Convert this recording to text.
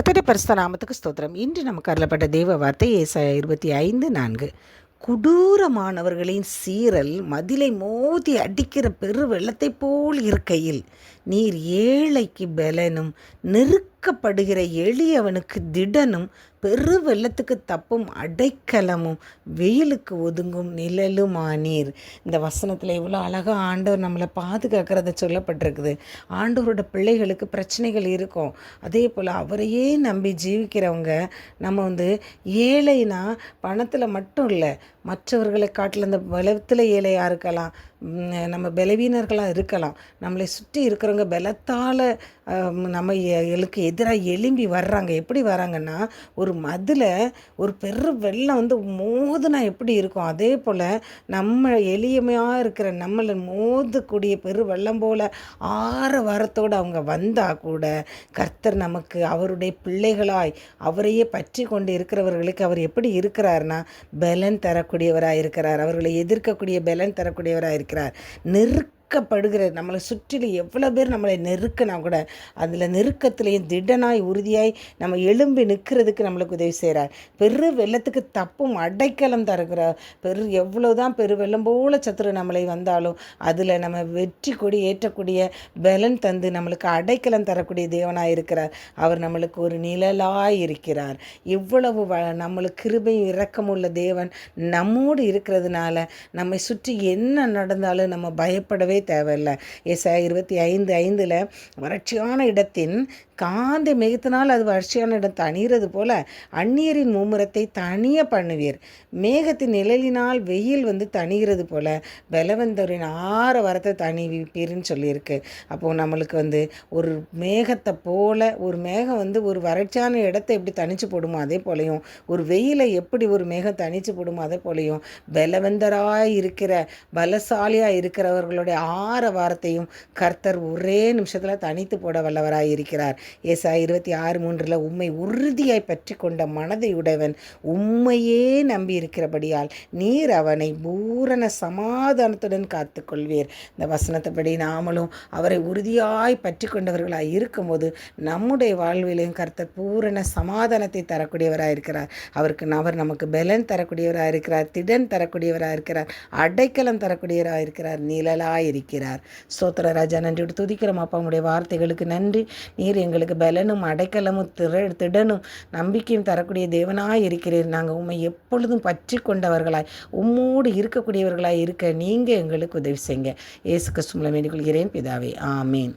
கத்தடி பரிசுத்த நாமத்துக்கு ஸ்தோத்திரம். இன்று நமக்கு அருளப்பட்ட தெய்வ வார்த்தை இருபத்தி ஐந்து நான்கு. கொடூரமானவர்களின் சீரல் மதிலை மோதி அடிக்கிற பெரு வெள்ளத்தைப் போல் இருக்கையில் நீர் ஏழைக்கு பலனும் நெருக்கப்படுகிற எளியவனுக்கு திடனும் பெரு வெள்ளத்துக்கு தப்பும் அடைக்கலமும் வெயிலுக்கு ஒதுங்கும் நிழலுமானீர். இந்த வசனத்தில் இவ்வளோ அழகாக ஆண்டவர் நம்மளை பாதுகாக்கிறத சொல்லப்பட்டிருக்குது. ஆண்டவரோட பிள்ளைகளுக்கு பிரச்சனைகள் இருக்கும். அதே போல் அவரையே நம்பி ஜீவிக்கிறவங்க நம்ம வந்து ஏழைனா பணத்தில் மட்டும் இல்லை மற்றவர்களை காட்டில் அந்த பலத்தில் ஏழையாக இருக்கலாம். நம்ம பலவீனர்களாக இருக்கலாம். நம்மளை சுற்றி இருக்கிறவங்க பலத்தால் நம்ம எளுக்கு எதிராக எலும்பி வர்றாங்க. எப்படி வராங்கன்னா ஒரு மதில் ஒரு பெரு வெள்ளம் வந்து மோதுனா எப்படி இருக்கும்? அதே போல் நம்ம எளியமையாக இருக்கிற நம்மளை மோதக்கூடிய பெரு வெள்ளம் போல் ஆற வாரத்தோடு அவங்க வந்தால் கூட கர்த்தர் நமக்கு அவருடைய பிள்ளைகளாய் அவரையே பற்றி கொண்டு இருக்கிறவர்களுக்கு அவர் எப்படி இருக்கிறார்னா பலன் தரக்கூடியவராக இருக்கிறார் அவர்களை எதிர்க்கக்கூடிய பலன் தரக்கூடியவராக இருக்கிறார் நெருக்க நெருக்கப்படுகிறது நம்மளை சுற்றிலும் எவ்வளோ பேர் நம்மளை நெருக்கினா கூட அதில் நெருக்கத்திலையும் திடனாய் உறுதியாய் நம்ம எலும்பி நிற்கிறதுக்கு நம்மளுக்கு உதவி செய்கிறார். பெரு வெள்ளத்துக்கு தப்பும் அடைக்கலம் தருகிறார். பெரு எவ்வளோ தான் பெரு வெள்ளம் போல சத்துரு நம்மளை வந்தாலும் அதில் நம்ம வெற்றி கொடி ஏற்றக்கூடிய பலன் தந்து நம்மளுக்கு அடைக்கலம் தரக்கூடிய தேவனாக இருக்கிறார். அவர் நம்மளுக்கு ஒரு நிழலாய் இருக்கிறார். இவ்வளவு வ நம்மளுக்கு கிருபையும் இரக்கமுள்ள தேவன் நம்மோடு இருக்கிறதுனால நம்மை சுற்றி என்ன நடந்தாலும் நம்ம பயப்படவே தேவையில்லை. எஸ் இருபத்தி ஐந்து ஐந்தில் வறட்சியான இடத்தின் காந்தி மேகத்தினால் அது வறட்சியான இடம் தணிகிறது போல அந்நியரின் மும்முரத்தை தனிய பண்ணுவீர். மேகத்தின் நிழலினால் வெயில் வந்து தணிகிறது போல பலவந்தரின் ஆற வரத்தை தணிவிப்பீர்னு சொல்லியிருக்கு. அப்போது நம்மளுக்கு வந்து ஒரு மேகத்தை போல ஒரு மேகம் வந்து ஒரு வறட்சியான இடத்தை எப்படி தனிச்சு போடுமோ அதே போலையும் ஒரு வெயிலை எப்படி ஒரு மேகம் தனிச்சு போடுமோ அதே போலையும் பலவந்தராக இருக்கிற பலசாலியாக இருக்கிறவர்களுடைய ஆற வாரத்தையும் கர்த்தர் ஒரே நிமிஷத்தில் தனித்து போட வல்லவராக இருக்கிறார். ஏசா இருபத்தி ஆறு மூன்றில் உண்மை உறுதியாய் பற்றி கொண்ட மனதை உடையவன் உண்மையே நம்பி இருக்கிறபடியால் நீர் அவனை பூரண சமாதானத்துடன் காத்து கொள்வீர் இந்த வசனத்தைப்படி நாமளும் அவரை உறுதியாய் பற்றி கொண்டவர்களாக இருக்கும்போது நம்முடைய வாழ்விலையும் கர்த்தர் பூரண சமாதானத்தை தரக்கூடியவராக இருக்கிறார். அவருக்கு அவர் நமக்கு பலன் தரக்கூடியவராக இருக்கிறார் திடன் தரக்கூடியவராக இருக்கிறார் அடைக்கலம் தரக்கூடியவராக இருக்கிறார் நிழலாக இருக்கிறார். சோத்திர ராஜா நன்றி. துதிக்கிறோம் அப்பா. உங்களுடைய வார்த்தைகளுக்கு நன்றி. நீர் எங்களுக்கு எங்களுக்கு பலனும் அடைக்கலமும் திற திடனும் நம்பிக்கையும் தரக்கூடிய தேவனாக இருக்கிறீர். நாங்கள் உண்மை எப்பொழுதும் பற்றி கொண்டவர்களாய் உம்மோடு இருக்கக்கூடியவர்களாய் இருக்க நீங்கள் எங்களுக்கு உதவி செய்யுங்க. இயேசு கஸ்துமில் வேண்டிக் கொள்கிறேன். பிதாவே ஆமீன்.